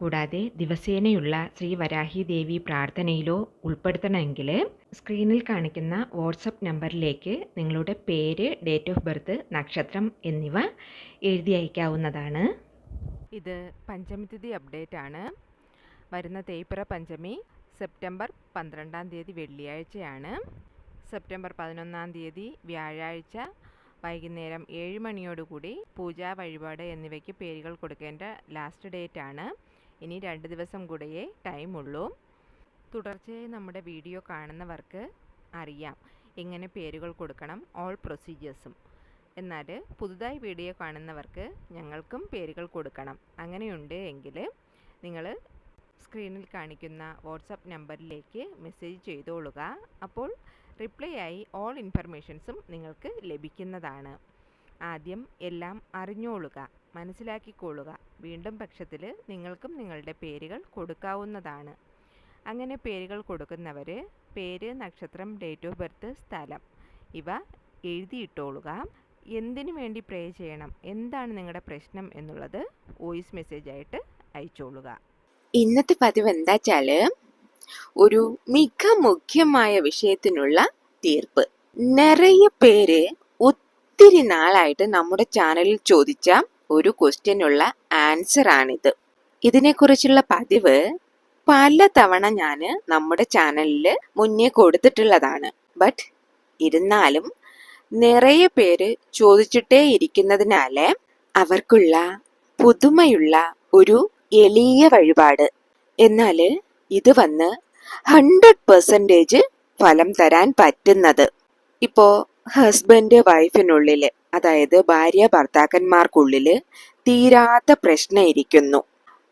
കൂടാതെ ദിവസേനയുള്ള ശ്രീ വരാഹി ദേവി പ്രാർത്ഥനയിലോ ഉൾപ്പെടുത്തണമെങ്കിൽ സ്ക്രീനിൽ കാണിക്കുന്ന വാട്സപ്പ് നമ്പറിലേക്ക് നിങ്ങളുടെ പേര് ഡേറ്റ് ഓഫ് ബർത്ത് നക്ഷത്രം എന്നിവ എഴുതി അയക്കാവുന്നതാണ്. ഇത് പഞ്ചമിതിഥി അപ്ഡേറ്റ് ആണ്. വരുന്ന തേയ്പ്പറ പഞ്ചമി സെപ്റ്റംബർ പന്ത്രണ്ടാം തീയതി വെള്ളിയാഴ്ചയാണ്. സെപ്റ്റംബർ പതിനൊന്നാം തീയതി വ്യാഴാഴ്ച വൈകുന്നേരം ഏഴ് മണിയോടുകൂടി പൂജ വഴിപാട് എന്നിവയ്ക്ക് പേരുകൾ കൊടുക്കേണ്ട ലാസ്റ്റ് ഡേറ്റ് ആണ്. ഇനി രണ്ട് ദിവസം കൂടെയേ ടൈമുള്ളൂ. തുടർച്ചയായി നമ്മുടെ വീഡിയോ കാണുന്നവർക്ക് അറിയാം എങ്ങനെ പേരുകൾ കൊടുക്കണം ഓൾ പ്രൊസീജിയേഴ്സും എന്നാൽ പുതുതായി വീഡിയോ കാണുന്നവർക്ക് ഞങ്ങൾക്കും പേരുകൾ കൊടുക്കണം. അങ്ങനെയുണ്ട് എങ്കിൽ നിങ്ങൾ സ്ക്രീനിൽ കാണിക്കുന്ന വാട്സപ്പ് നമ്പറിലേക്ക് മെസ്സേജ് ചെയ്തോളുക. അപ്പോൾ റിപ്ലൈ ആയി ഓൾ ഇൻഫർമേഷൻസും നിങ്ങൾക്ക് ലഭിക്കുന്നതാണ്. ആദ്യം എല്ലാം അറിഞ്ഞോളുക. മനസ്സിലാക്കിക്കൊള്ളുക. വീണ്ടും പക്ഷത്തിൽ നിങ്ങൾക്കും നിങ്ങളുടെ പേരുകൾ കൊടുക്കാവുന്നതാണ്. അങ്ങനെ പേരുകൾ കൊടുക്കുന്നവർ പേര് നക്ഷത്രം ഡേറ്റ് ഓഫ് ബർത്ത് സ്ഥലം ഇവ എഴുതിയിട്ടോളുക. എന്തിനു വേണ്ടി പ്രേ ചെയ്യണം? എന്താണ് നിങ്ങളുടെ പ്രശ്നം എന്നുള്ളത് വോയിസ് മെസ്സേജ് ആയിട്ട് അയച്ചോളുക. ഇന്നത്തെ പതിവ് എന്താച്ചാൽ ഒരു മിക മുഖ്യമായ വിഷയത്തിനുള്ള തീർപ്പ്. നിറയെ പേര് ഒത്തിരി നാളായിട്ട് നമ്മുടെ ചാനലിൽ ചോദിച്ച ഒരു ക്വസ്റ്റ്യനുള്ള ആൻസർ ആണിത് ഇതിനെക്കുറിച്ചുള്ള പതിവ് പല തവണ ഞാൻ നമ്മുടെ ചാനലിൽ മുന്നേ കൊടുത്തിട്ടുള്ളതാണ്. ബട്ട് ഇരുന്നാലും നിറയെ പേര് ചോദിച്ചിട്ടേ ഇരിക്കുന്നതിനാൽ അവർക്കുള്ള പുതുമയുള്ള ഒരു എളിയ വഴിപാട്. എന്നാൽ ഇത് വന്ന് ഹൺഡ്രഡ് പെർസെന്റേജ് ഫലം തരാൻ പറ്റുന്നത്. ഇപ്പോൾ ഹസ്ബൻഡ് വൈഫിനുള്ളിൽ അതായത് ഭാര്യ ഭർത്താക്കന്മാർക്കുള്ളിൽ തീരാത്ത പ്രശ്നം ഇരിക്കുന്നു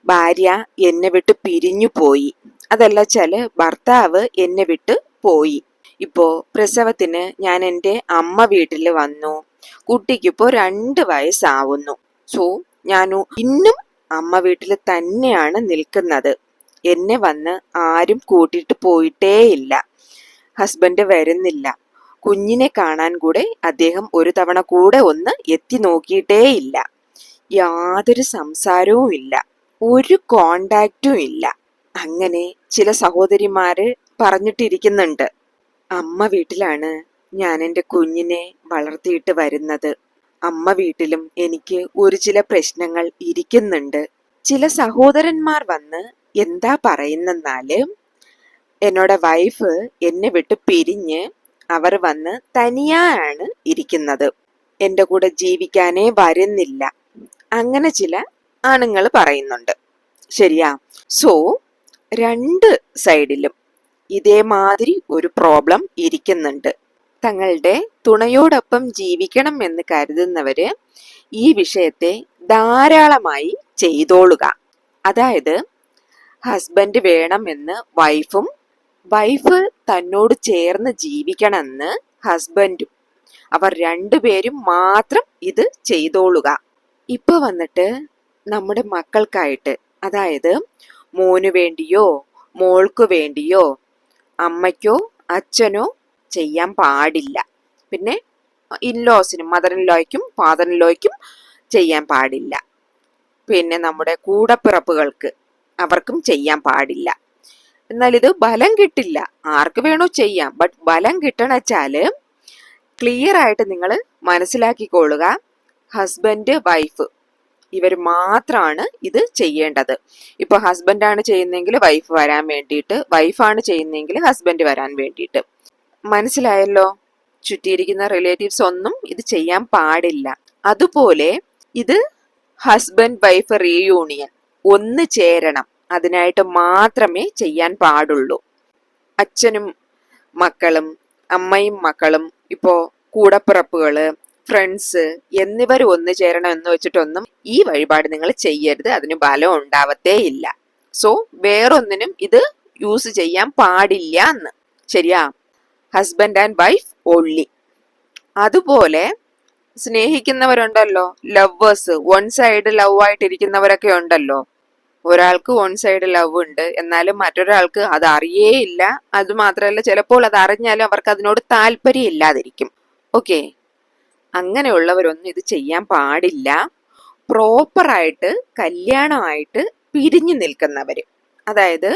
ഭാര്യ എന്നെ വിട്ട് പിരിഞ്ഞു പോയി. അതല്ല വെച്ചാൽ ഭർത്താവ് എന്നെ വിട്ട് പോയി. ഇപ്പോ പ്രസവത്തിന് ഞാൻ എന്റെ അമ്മ വീട്ടിൽ വന്നു. കുട്ടിക്കിപ്പോ രണ്ട് വയസ്സാവുന്നു. സോ ഞാൻ ഇന്നും അമ്മ വീട്ടിൽ തന്നെയാണ് നിൽക്കുന്നത്. എന്നെ വന്ന് ആരും കൂട്ടിയിട്ട് പോയിട്ടേയില്ല. ഹസ്ബൻഡ് വരുന്നില്ല. കുഞ്ഞിനെ കാണാൻ കൂടെ അദ്ദേഹം ഒരു തവണ കൂടെ ഒന്ന് എത്തി നോക്കിയിട്ടേയില്ല. യാതൊരു സംസാരവും ഇല്ല. ഒരു കോണ്ടാക്റ്റും ഇല്ല. അങ്ങനെ ചില സഹോദരിമാര് പറഞ്ഞിട്ടിരിക്കുന്നുണ്ട്. അമ്മ വീട്ടിലാണ് ഞാൻ എന്റെ കുഞ്ഞിനെ വളർത്തിയിട്ട് വരുന്നത്. അമ്മ വീട്ടിലും എനിക്ക് ഒരു ചില പ്രശ്നങ്ങൾ ഇരിക്കുന്നുണ്ട്. ചില സഹോദരന്മാർ വന്ന് എന്താ പറയുന്നെന്നാൽ എന്നോട് വൈഫ് എന്നെ വിട്ട് പിരിഞ്ഞ് അവർ വന്ന് തനിയാണ് ഇരിക്കുന്നത്. എന്റെ കൂടെ ജീവിക്കാനേ വരുന്നില്ല. അങ്ങനെ ചില ആണുങ്ങൾ പറയുന്നുണ്ട്. ശരിയാ? സോ രണ്ട് സൈഡിലും ഇതേമാതിരി ഒരു പ്രോബ്ലം ഇരിക്കുന്നുണ്ട്. തങ്ങളുടെ തുണയോടൊപ്പം ജീവിക്കണം എന്ന് കരുതുന്നവര് ഈ വിഷയത്തെ ധാരാളമായി ചെയ്തോളുക. അതായത് ഹസ്ബൻഡ് വേണമെന്ന് വൈഫും വൈഫ് തന്നോട് ചേർന്ന് ജീവിക്കണമെന്ന് ഹസ്ബൻഡും അവർ രണ്ടുപേരും മാത്രം ഇത് ചെയ്തോളുക. ഇപ്പൊ വന്നിട്ട് നമ്മുടെ മക്കൾക്കായിട്ട് അതായത് മോനു വേണ്ടിയോ മോൾക്ക് വേണ്ടിയോ അമ്മയ്ക്കോ അച്ഛനോ ചെയ്യാൻ പാടില്ല. പിന്നെ ഇൻലോസിനും മദർ ഇൻലോയ്ക്കും ഫാദർ ഇൻലോയ്ക്കും ചെയ്യാൻ പാടില്ല. പിന്നെ നമ്മുടെ കൂടപ്പിറപ്പുകൾക്ക് അവർക്കും ചെയ്യാൻ പാടില്ല. എന്നാൽ ഇത് ബലം കിട്ടില്ല. ആർക്ക് വേണോ ചെയ്യാം. ബട്ട് ബലം കിട്ടണച്ചാൽ ക്ലിയർ ആയിട്ട് നിങ്ങൾ മനസ്സിലാക്കിക്കൊള്ളുക. ഹസ്ബൻഡ് വൈഫ് ഇവർ മാത്രമാണ് ഇത് ചെയ്യേണ്ടത്. ഇപ്പൊ ഹസ്ബൻഡാണ് ചെയ്യുന്നതെങ്കിൽ വൈഫ് വരാൻ വേണ്ടിയിട്ട് വൈഫാണ് ചെയ്യുന്നതെങ്കിൽ ഹസ്ബൻഡ് വരാൻ വേണ്ടിയിട്ട്. മനസ്സിലായല്ലോ? ചുറ്റിയിരിക്കുന്ന റിലേറ്റീവ്സ് ഒന്നും ഇത് ചെയ്യാൻ പാടില്ല. അതുപോലെ ഇത് ഹസ്ബൻഡ് വൈഫ് റീയൂണിയൻ ഒന്ന് ചേരണം. അതിനായിട്ട് മാത്രമേ ചെയ്യാൻ പാടുള്ളൂ. അച്ഛനും മക്കളും അമ്മയും മക്കളും ഇപ്പോ കൂടപ്പിറപ്പുകൾ ഫ്രണ്ട്സ് എന്നിവർ ഒന്നു ചേരണം എന്ന് വെച്ചിട്ടൊന്നും ഈ വഴിപാട് നിങ്ങൾ ചെയ്യരുത്. അതിന് ബലം ഉണ്ടാവത്തേ ഇല്ല സോ വേറൊന്നിനും ഇത് യൂസ് ചെയ്യാൻ പാടില്ല എന്ന്. ശരിയാ? ഹസ്ബൻഡ് ആൻഡ് വൈഫ് ഓൺലി അതുപോലെ സ്നേഹിക്കുന്നവരുണ്ടല്ലോ ലവേഴ്സ് വൺ സൈഡ് ലവ് ആയിട്ടിരിക്കുന്നവരൊക്കെ ഉണ്ടല്ലോ. ഒരാൾക്ക് വൺ സൈഡ് ലവ് ഉണ്ട്. എന്നാലും മറ്റൊരാൾക്ക് അത് അറിയേയില്ല അത് മാത്രമല്ല ചിലപ്പോൾ അത് അറിഞ്ഞാലും അവർക്ക് അതിനോട് താല്പര്യം ഇല്ലാതിരിക്കും. ഓക്കെ അങ്ങനെയുള്ളവരൊന്നും ഇത് ചെയ്യാൻ പാടില്ല. പ്രോപ്പറായിട്ട് കല്യാണമായിട്ട് പിരിഞ്ഞു നിൽക്കുന്നവര്. അതായത്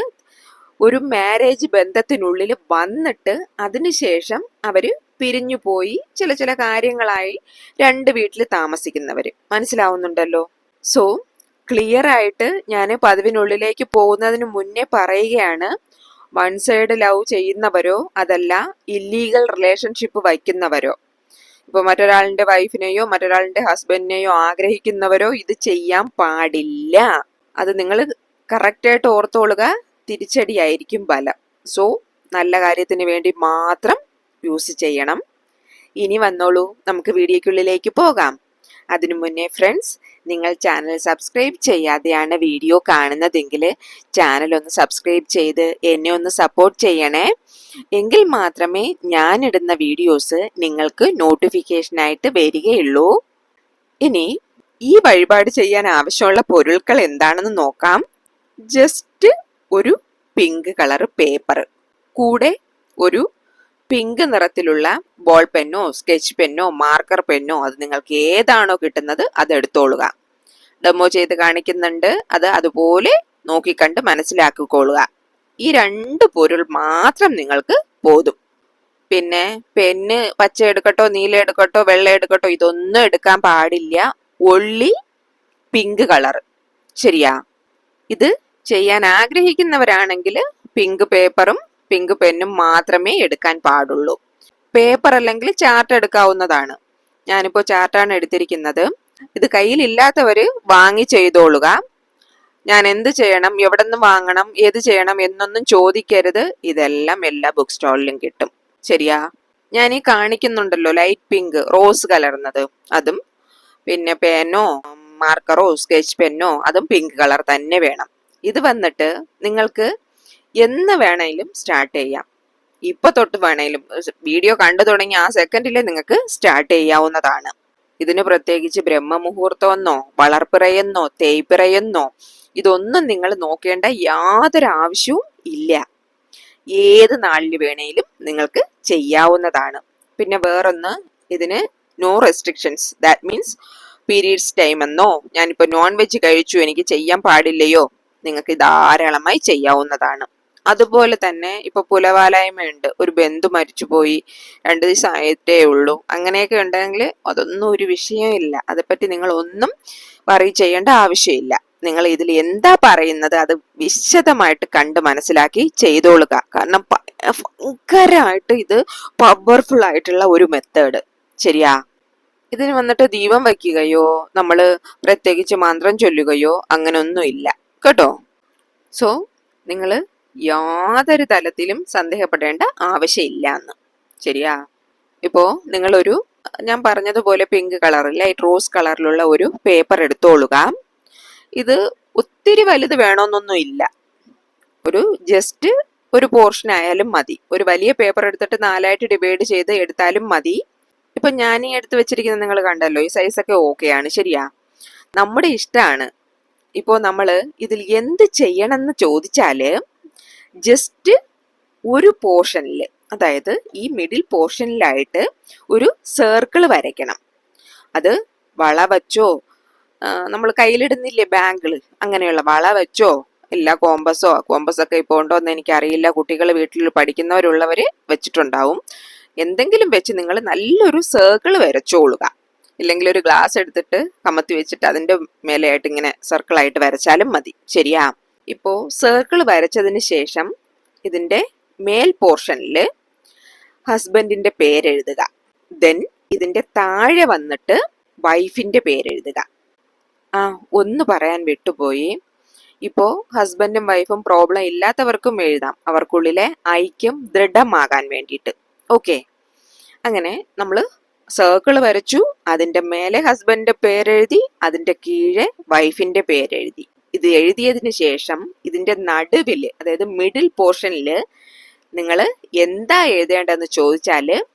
ഒരു മാരേജ് ബന്ധത്തിനുള്ളിൽ വന്നിട്ട് അതിനുശേഷം അവർ പിരിഞ്ഞു പോയി ചില ചില കാര്യങ്ങളായി രണ്ട് വീട്ടിൽ താമസിക്കുന്നവർ മനസ്സിലാവുന്നുണ്ടല്ലോ? സോ ക്ലിയർ ആയിട്ട് ഞാൻ പതിവിനുള്ളിലേക്ക് പോകുന്നതിന് മുന്നേ പറയുകയാണ്. വൺ സൈഡ് ലവ് ചെയ്യുന്നവരോ അതല്ല ഇല്ലീഗൽ റിലേഷൻഷിപ്പ് വയ്ക്കുന്നവരോ. ഇപ്പൊ മറ്റൊരാളിന്റെ വൈഫിനെയോ മറ്റൊരാളിന്റെ ഹസ്ബൻഡിനെയോ ആഗ്രഹിക്കുന്നവരോ ഇത് ചെയ്യാൻ പാടില്ല. അത് നിങ്ങൾ കറക്റ്റായിട്ട് ഓർത്തോളുക തിരിച്ചടിയായിരിക്കും ബലം സോ നല്ല കാര്യത്തിന് വേണ്ടി മാത്രം യൂസ് ചെയ്യണം. ഇനി വന്നോളൂ നമുക്ക് വീഡിയോക്കുള്ളിലേക്ക് പോകാം. അതിനു മുന്നേ ഫ്രണ്ട്സ് നിങ്ങൾ ചാനൽ സബ്സ്ക്രൈബ് ചെയ്യാതെയാണ് വീഡിയോ കാണുന്നതെങ്കിൽ ചാനൽ ഒന്ന് സബ്സ്ക്രൈബ് ചെയ്ത് എന്നെ ഒന്ന് സപ്പോർട്ട് ചെയ്യണേ. എങ്കിൽ മാത്രമേ ഞാനിടുന്ന വീഡിയോസ് നിങ്ങൾക്ക് നോട്ടിഫിക്കേഷനായിട്ട് വരികയുള്ളൂ. ഇനി ഈ വഴിപാട് ചെയ്യാൻ ആവശ്യമുള്ള പൊരുൾകൾ എന്താണെന്ന് നോക്കാം. ജസ്റ്റ് ഒരു പിങ്ക് കളർ പേപ്പർ കൂടെ ഒരു പിങ്ക് നിറത്തിലുള്ള ബോൾ പെന്നോ സ്കെച്ച് പെന്നോ മാർക്കർ പെന്നോ അത് നിങ്ങൾക്ക് ഏതാണോ കിട്ടുന്നത് അത് എടുത്തോളുക ഡെമോ ചെയ്ത് കാണിക്കുന്നുണ്ട്. അത് അതുപോലെ നോക്കിക്കണ്ട് മനസ്സിലാക്കിക്കൊള്ളുക ഈ രണ്ട് പൊരുൾ മാത്രം നിങ്ങൾക്ക് പോതും പിന്നെ പെന്ന് പച്ച എടുക്കട്ടോ നീല എടുക്കട്ടോ വെള്ള എടുക്കട്ടോ ഇതൊന്നും എടുക്കാൻ പാടില്ല. Only pink colour. ശരിയാ? ഇത് ചെയ്യാൻ ആഗ്രഹിക്കുന്നവരാണെങ്കിൽ പിങ്ക് പേപ്പറും പിങ്ക് പെന്നും മാത്രമേ എടുക്കാൻ പാടുള്ളൂ. പേപ്പർ അല്ലെങ്കിൽ ചാർട്ട് എടുക്കാവുന്നതാണ്. ഞാനിപ്പോൾ ചാർട്ടാണ് എടുത്തിരിക്കുന്നത്. ഇത് കയ്യിലില്ലാത്തവർ വാങ്ങി ചെയ്തോളുക. ഞാൻ എന്ത് ചെയ്യണം? എവിടെ നിന്ന് വാങ്ങണം? ഏത് ചെയ്യണം? എന്നൊന്നും ചോദിക്കരുത്. ഇതെല്ലാം എല്ലാ ബുക്ക് സ്റ്റാളിലും കിട്ടും. ശരിയാ? ഞാൻ ഈ കാണിക്കുന്നുണ്ടല്ലോ ലൈറ്റ് പിങ്ക് റോസ് കലർന്നത്. അതും പിന്നെ പേനോ മാർക്കറോ സ്കെച്ച് പെന്നോ അതും പിങ്ക് കളർ തന്നെ വേണം. ഇത് വന്നിട്ട് നിങ്ങൾക്ക് എന്ന് വേണേലും സ്റ്റാർട്ട് ചെയ്യാം. ഇപ്പൊ തൊട്ട് വേണേലും വീഡിയോ കണ്ടു തുടങ്ങി ആ സെക്കൻഡിലെ നിങ്ങൾക്ക് സ്റ്റാർട്ട് ചെയ്യാവുന്നതാണ്. ഇതിന് പ്രത്യേകിച്ച് ബ്രഹ്മമുഹൂർത്തമെന്നോ വളർപ്പിറയെന്നോ തേയ്പിറയെന്നോ ഇതൊന്നും നിങ്ങൾ നോക്കേണ്ട യാതൊരു ആവശ്യവും ഇല്ല. ഏത് നാളിൽ വേണേലും നിങ്ങൾക്ക് ചെയ്യാവുന്നതാണ്. പിന്നെ വേറൊന്ന് ഇതിന് no restrictions that means periods time എന്നോ ഞാനിപ്പോൾ നോൺ വെജ് കഴിച്ചു എനിക്ക് ചെയ്യാൻ പാടില്ലയോ നിങ്ങൾക്ക് ധാരാളമായി ചെയ്യാവുന്നതാണ്. അതുപോലെ തന്നെ ഇപ്പൊ പുലവാലായ്മയുണ്ട്. ഒരു ബന്ധു മരിച്ചുപോയി രണ്ടു ദിവസം ആയിട്ടേ ഉള്ളൂ. അങ്ങനെയൊക്കെ ഉണ്ടെങ്കിൽ അതൊന്നും ഒരു വിഷയമില്ല. അതേപ്പറ്റി നിങ്ങൾ ഒന്നും വറി ചെയ്യേണ്ട ആവശ്യമില്ല. നിങ്ങൾ ഇതിൽ എന്താ പറയുന്നത് അത് വിശദമായിട്ട് കണ്ട് മനസ്സിലാക്കി ചെയ്തോളുക. കാരണം ഭയങ്കരമായിട്ട് ഇത് പവർഫുൾ ആയിട്ടുള്ള ഒരു മെത്തേഡ് ശരിയാ? ഇതിന് വന്നിട്ട് ദീപം വയ്ക്കുകയോ നമ്മൾ പ്രത്യേകിച്ച് മന്ത്രം ചൊല്ലുകയോ അങ്ങനൊന്നും ഇല്ല കേട്ടോ? സോ നിങ്ങൾ യാതൊരു തലത്തിലും സന്ദേഹപ്പെടേണ്ട ആവശ്യമില്ല എന്ന് ശരിയാ? ഇപ്പോൾ നിങ്ങളൊരു ഞാൻ പറഞ്ഞതുപോലെ പിങ്ക് കളറിൽ ലൈറ്റ് റോസ് കളറിലുള്ള ഒരു പേപ്പർ എടുത്തോളുക. ഇത് ഒത്തിരി വലുത് വേണമെന്നൊന്നുമില്ല ഒരു ജസ്റ്റ് ഒരു പോർഷൻ ആയാലും മതി. ഒരു വലിയ പേപ്പർ എടുത്തിട്ട് നാലായിട്ട് ഡിവൈഡ് ചെയ്ത് എടുത്താലും മതി. ഇപ്പം ഞാൻ ഈ എടുത്ത് വെച്ചിരിക്കുന്നത് നിങ്ങൾ കണ്ടല്ലോ ഈ സൈസൊക്കെ ആണ്. ശരിയാ? നമ്മുടെ ഇഷ്ടമാണ് ഇപ്പോൾ നമ്മൾ ഇതിൽ എന്ത് ചെയ്യണമെന്ന് ചോദിച്ചാൽ ജസ്റ്റ് ഒരു പോർഷനിൽ അതായത് ഈ മിഡിൽ പോർഷനിലായിട്ട് ഒരു സർക്കിൾ വരയ്ക്കണം. അത് വള വച്ചോ നമ്മൾ കയ്യിലിടുന്നില്ലേ ബാങ്കിൾ അങ്ങനെയുള്ള വള വെച്ചോ ഇല്ല കോമ്പസോ കോമ്പസൊക്കെ ഇപ്പോൾ ഉണ്ടോ എന്ന് എനിക്കറിയില്ല. കുട്ടികൾ വീട്ടിൽ പഠിക്കുന്നവരുള്ളവർ വെച്ചിട്ടുണ്ടാവും. എന്തെങ്കിലും വെച്ച് നിങ്ങൾ നല്ലൊരു സർക്കിൾ വരച്ചോളുക. ഇല്ലെങ്കിൽ ഒരു ഗ്ലാസ് എടുത്തിട്ട് കമത്തി വെച്ചിട്ട് അതിന്റെ മേലെയായിട്ട് ഇങ്ങനെ സർക്കിളായിട്ട് വരച്ചാലും മതി. ശരിയാ? ഇപ്പോ സർക്കിൾ വരച്ചതിന് ശേഷം ഇതിന്റെ മേൽ പോർഷനിൽ ഹസ്ബൻഡിന്റെ പേരെഴുതുക. ദെൻ ഇതിന്റെ താഴെ വന്നിട്ട് വൈഫിന്റെ പേരെഴുതുക. ആ ഒന്ന് പറയാൻ വിട്ടുപോയി. ഇപ്പോൾ ഹസ്ബൻഡും വൈഫും പ്രോബ്ലം ഇല്ലാത്തവർക്കും എഴുതാം. അവർക്കുള്ളിലെ ഐക്യം ദൃഢമാകാൻ വേണ്ടിയിട്ട്. ഓക്കെ അങ്ങനെ നമ്മൾ സർക്കിൾ വരച്ചു അതിന്റെ മേലെ ഹസ്ബൻഡിന്റെ പേരെഴുതി അതിന്റെ കീഴെ വൈഫിന്റെ പേരെഴുതി. ഇത് എഴുതിയതിന് ശേഷം ഇതിന്റെ നടുവിൽ അതായത് മിഡിൽ പോർഷനിൽ നിങ്ങൾ എന്താ എഴുതേണ്ടതെന്ന് ചോദിച്ചാൽ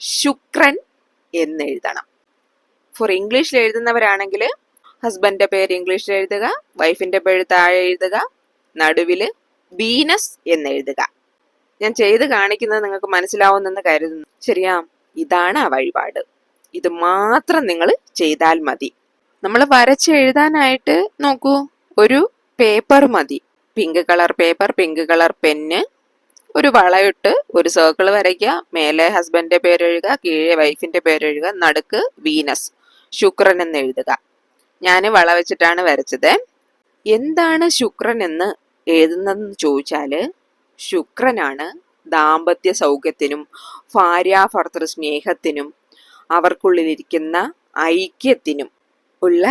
ശുക്രൻ എന്ന് എഴുതണം. ഫോർ ഇംഗ്ലീഷിൽ എഴുതുന്നവരാണെങ്കിൽ ഹസ്ബൻഡിന്റെ പേര് ഇംഗ്ലീഷിൽ എഴുതുക വൈഫിന്റെ പേര് താഴെ എഴുതുക നടുവിൽ വീനസ് എന്ന് എഴുതുക. ഞാൻ ചെയ്ത് കാണിക്കുന്നത് നിങ്ങൾക്ക് മനസ്സിലാവുന്നെന്ന് കരുതുന്നു. ശരിയാ? ഇതാണ് ആ വഴിപാട്. ഇത് മാത്രം നിങ്ങൾ ചെയ്താൽ മതി. നമ്മൾ വരച്ച് എഴുതാനായിട്ട് നോക്കൂ. ഒരു പേപ്പർ മതി. Pink colour paper pink colour pen ഒരു വളയിട്ട് ഒരു സർക്കിൾ വരയ്ക്കുക. മേലെ ഹസ്ബൻഡിന്റെ പേര് എഴുതുക. കീഴെ വൈഫിന്റെ പേര് എഴുതുക. നടുക്ക് വീനസ് ശുക്രൻ എന്ന് എഴുതുക. ഞാൻ വള വെച്ചിട്ടാണ് വരച്ചത്. എന്താണ് ശുക്രൻ എന്ന് എഴുതുന്നതെന്ന് ചോദിച്ചാൽ ശുക്രനാണ് ദാമ്പത്യ സൗഖ്യത്തിനും ഭാര്യാഭർത്തൃ സ്നേഹത്തിനും അവർക്കുള്ളിലിരിക്കുന്ന ഐക്യത്തിനും ഉള്ള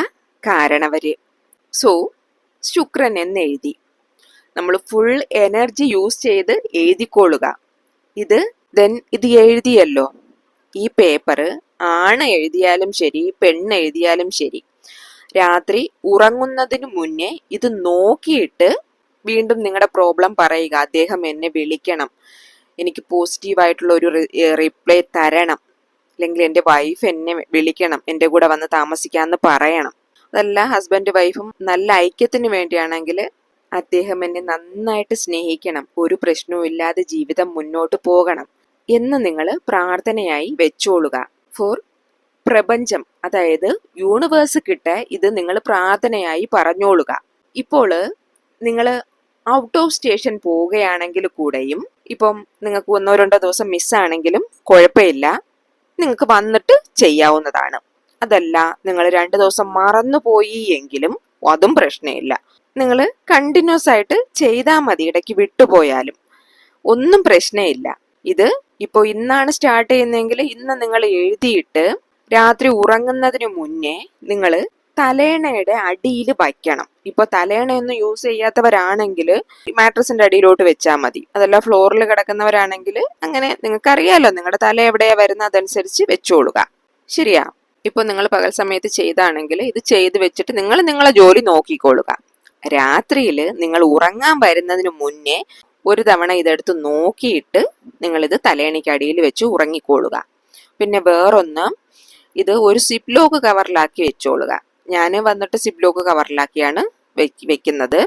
കാരണവര്. സോ ശുക്രൻ എന്ന് എഴുതി നമ്മൾ ഫുൾ എനർജി യൂസ് ചെയ്ത് എഴുതിക്കൊള്ളുക. ഇത് ദെൻ ഇത് എഴുതിയല്ലോ. ഈ പേപ്പർ ആണ് എഴുതിയാലും ശരി പെണ്ണ് എഴുതിയാലും ശരി. രാത്രി ഉറങ്ങുന്നതിന് മുന്നേ ഇത് നോക്കിയിട്ട് വീണ്ടും നിങ്ങളുടെ പ്രോബ്ലം പറയുക. അദ്ദേഹം എന്നെ വിളിക്കണം. എനിക്ക് പോസിറ്റീവായിട്ടുള്ള ഒരു റിപ്ലൈ തരണം. അല്ലെങ്കിൽ എന്റെ വൈഫ് എന്നെ വിളിക്കണം. എന്റെ കൂടെ വന്ന് താമസിക്കാമെന്ന് പറയണം. അതല്ല ഹസ്ബൻഡ് വൈഫും നല്ല ഐക്യത്തിന് വേണ്ടിയാണെങ്കിൽ അദ്ദേഹം എന്നെ നന്നായിട്ട് സ്നേഹിക്കണം. ഒരു പ്രശ്നവും ഇല്ലാതെ ജീവിതം മുന്നോട്ട് പോകണം എന്ന് നിങ്ങൾ പ്രാർത്ഥനയായി വെച്ചോളുക. ഫോർ പ്രപഞ്ചം അതായത് യൂണിവേഴ്സ് കിട്ട ഇത് നിങ്ങൾ പ്രാർത്ഥനയായി പറഞ്ഞോളുക. ഇപ്പോൾ നിങ്ങൾ ഔട്ട് ഓഫ് സ്റ്റേഷൻ പോവുകയാണെങ്കിൽ കൂടെയും ഇപ്പം നിങ്ങൾക്ക് ഒന്നോ രണ്ടോ ദിവസം മിസ്സാണെങ്കിലും കുഴപ്പമില്ല. നിങ്ങൾക്ക് വന്നിട്ട് ചെയ്യാവുന്നതാണ്. അതല്ല നിങ്ങൾ രണ്ട് ദിവസം മറന്നുപോയി എങ്കിലും അതും പ്രശ്നമില്ല. നിങ്ങൾ കണ്ടിന്യൂസ് ആയിട്ട് ചെയ്താൽ മതി ഇടയ്ക്ക് വിട്ടുപോയാലും. ഒന്നും പ്രശ്നമില്ല. ഇത് ഇപ്പോൾ ഇന്നാണ് സ്റ്റാർട്ട് ചെയ്യുന്നതെങ്കിൽ ഇന്ന് നിങ്ങൾ എഴുതിയിട്ട് രാത്രി ഉറങ്ങുന്നതിന് മുന്നേ നിങ്ങൾ തലേണയുടെ അടിയിൽ വയ്ക്കണം. ഇപ്പൊ തലേണയൊന്നും യൂസ് ചെയ്യാത്തവരാണെങ്കിൽ മാട്രസിന്റെ അടിയിലോട്ട് വെച്ചാൽ മതി. അതല്ല ഫ്ലോറിൽ കിടക്കുന്നവരാണെങ്കിൽ അങ്ങനെ നിങ്ങൾക്ക് അറിയാലോ നിങ്ങളുടെ തല എവിടെയാ വരുന്നത് അതനുസരിച്ച് വെച്ചോളുക. ശരിയാ? ഇപ്പൊ നിങ്ങൾ പകൽ സമയത്ത് ചെയ്താണെങ്കിൽ ഇത് ചെയ്ത് വെച്ചിട്ട് നിങ്ങൾ നിങ്ങളെ ജോലി നോക്കിക്കൊള്ളുക. രാത്രിയിൽ നിങ്ങൾ ഉറങ്ങാൻ വരുന്നതിന് മുന്നേ ഒരു തവണ ഇതെടുത്ത് നോക്കിയിട്ട് നിങ്ങളിത് തലേണിക്കടിയിൽ വെച്ച് ഉറങ്ങിക്കൊള്ളുക. പിന്നെ വേറൊന്ന് ഇത് ഒരു സിപ് ലോക്ക് കവറിലാക്കി വെച്ചോളുക. ഞാൻ വന്നിട്ട് സിപ് ലോക്ക് കവറിലാക്കിയാണ് വെക്കുന്നത്.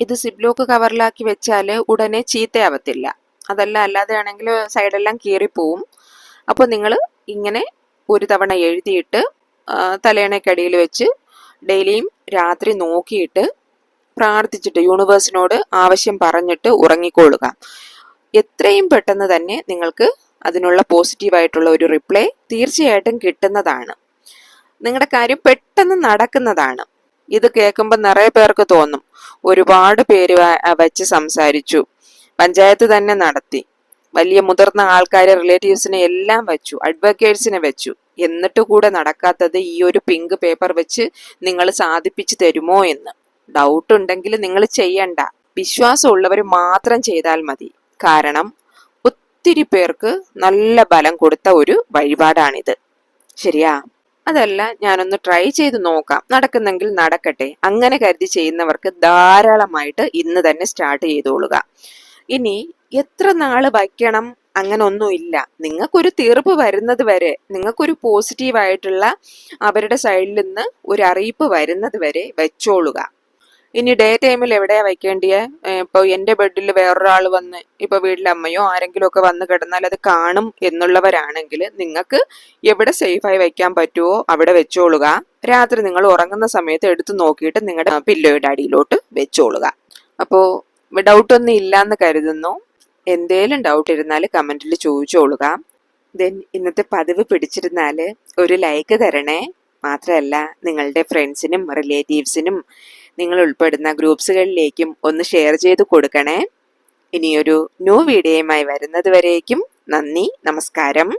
ഇത് സിപ് ലോക്ക് കവറിലാക്കി വെച്ചാൽ ഉടനെ ചീത്തയാവത്തില്ല. അതല്ല അല്ലാതെ ആണെങ്കിൽ സൈഡെല്ലാം കീറിപ്പോവും. അപ്പോൾ നിങ്ങൾ ഇങ്ങനെ ഒരു തവണ എഴുതിയിട്ട് തലയണയ്ക്കടിയിൽ വെച്ച് ഡെയിലിയും രാത്രി നോക്കിയിട്ട് പ്രാർത്ഥിച്ചിട്ട് യൂണിവേഴ്സിനോട് ആവശ്യം പറഞ്ഞിട്ട് ഉറങ്ങിക്കൊള്ളുക. എത്രയും പെട്ടെന്ന് തന്നെ നിങ്ങൾക്ക് അതിനുള്ള പോസിറ്റീവായിട്ടുള്ള ഒരു റിപ്ലൈ തീർച്ചയായിട്ടും കിട്ടുന്നതാണ്. നിങ്ങളുടെ കാര്യം പെട്ടെന്ന് നടക്കുന്നതാണ്. ഇത് കേൾക്കുമ്പോൾ നിറയെ പേർക്ക് തോന്നും. ഒരുപാട് പേര് വെച്ച് സംസാരിച്ചു. പഞ്ചായത്ത് തന്നെ നടത്തി. വലിയ മുതിർന്ന ആൾക്കാരെ റിലേറ്റീവ്സിനെ എല്ലാം വെച്ചു. അഡ്വക്കേറ്റ്സിനെ വെച്ചു. എന്നിട്ട് കൂടെ നടക്കാത്തത് ഈ ഒരു പിങ്ക് പേപ്പർ വെച്ച് നിങ്ങൾ സാധിപ്പിച്ചു തരുമോ എന്ന്. ഡൗട്ട് ഉണ്ടെങ്കിൽ നിങ്ങൾ ചെയ്യണ്ട. വിശ്വാസമുള്ളവർ മാത്രം ചെയ്താൽ മതി. കാരണം ഒത്തിരി പേർക്ക് നല്ല ബലം കൊടുത്ത ഒരു വഴിപാടാണിത്. ശരിയാ? അതല്ല ഞാനൊന്ന് ട്രൈ ചെയ്ത് നോക്കാം. നടക്കുന്നെങ്കിൽ നടക്കട്ടെ. അങ്ങനെ കരുതി ചെയ്യുന്നവർക്ക് ധാരാളമായിട്ട് ഇന്ന് തന്നെ സ്റ്റാർട്ട് ചെയ്തോളുക. ഇനി എത്ര നാൾ വയ്ക്കണം? അങ്ങനെ ഒന്നുമില്ല നിങ്ങൾക്കൊരു തീർപ്പ് വരുന്നത് വരെ നിങ്ങൾക്കൊരു പോസിറ്റീവ് ആയിട്ടുള്ള അവരുടെ സൈഡിൽ നിന്ന് ഒരു അറിയിപ്പ് വരുന്നത് വരെ വെച്ചോളുക. ഇനി ഡേ ടൈമിൽ എവിടെയാ വെക്കേണ്ടിയെ ഇപ്പൊ എന്റെ ബെഡിൽ വേറൊരാൾ വന്ന് ഇപ്പൊ വീട്ടിലെ അമ്മയോ ആരെങ്കിലും ഒക്കെ വന്ന് കിടന്നാൽ അത് കാണും എന്നുള്ളവരാണെങ്കിൽ നിങ്ങൾക്ക് എവിടെ സേഫായി വെക്കാൻ പറ്റുമോ അവിടെ വെച്ചോളുക. രാത്രി നിങ്ങൾ ഉറങ്ങുന്ന സമയത്ത് എടുത്തു നോക്കിയിട്ട് നിങ്ങളുടെ പില്ലോയുടെ അടിയിലോട്ട് വെച്ചോളുക. അപ്പോൾ ഡൗട്ട് ഒന്നും ഇല്ലാന്ന് കരുതുന്നു. എന്തേലും ഡൗട്ട് ഇരുന്നാൽ കമന്റിൽ ചോദിച്ചോളുക. ദെൻ ഇന്നത്തെ പതിവ് പിടിച്ചിരുന്നാൽ ഒരു ലൈക്ക് തരണേ. മാത്രമല്ല നിങ്ങളുടെ ഫ്രണ്ട്സിനും റിലേറ്റീവ്സിനും നിങ്ങൾ ഉൾപ്പെടുന്ന ഗ്രൂപ്പ്സുകളിലേക്കും ഒന്ന് ഷെയർ ചെയ്ത് കൊടുക്കണേ. ഇനിയൊരു ന്യൂ വീഡിയോയുമായി വരുന്നത് വരേക്കും. നന്ദി നമസ്കാരം.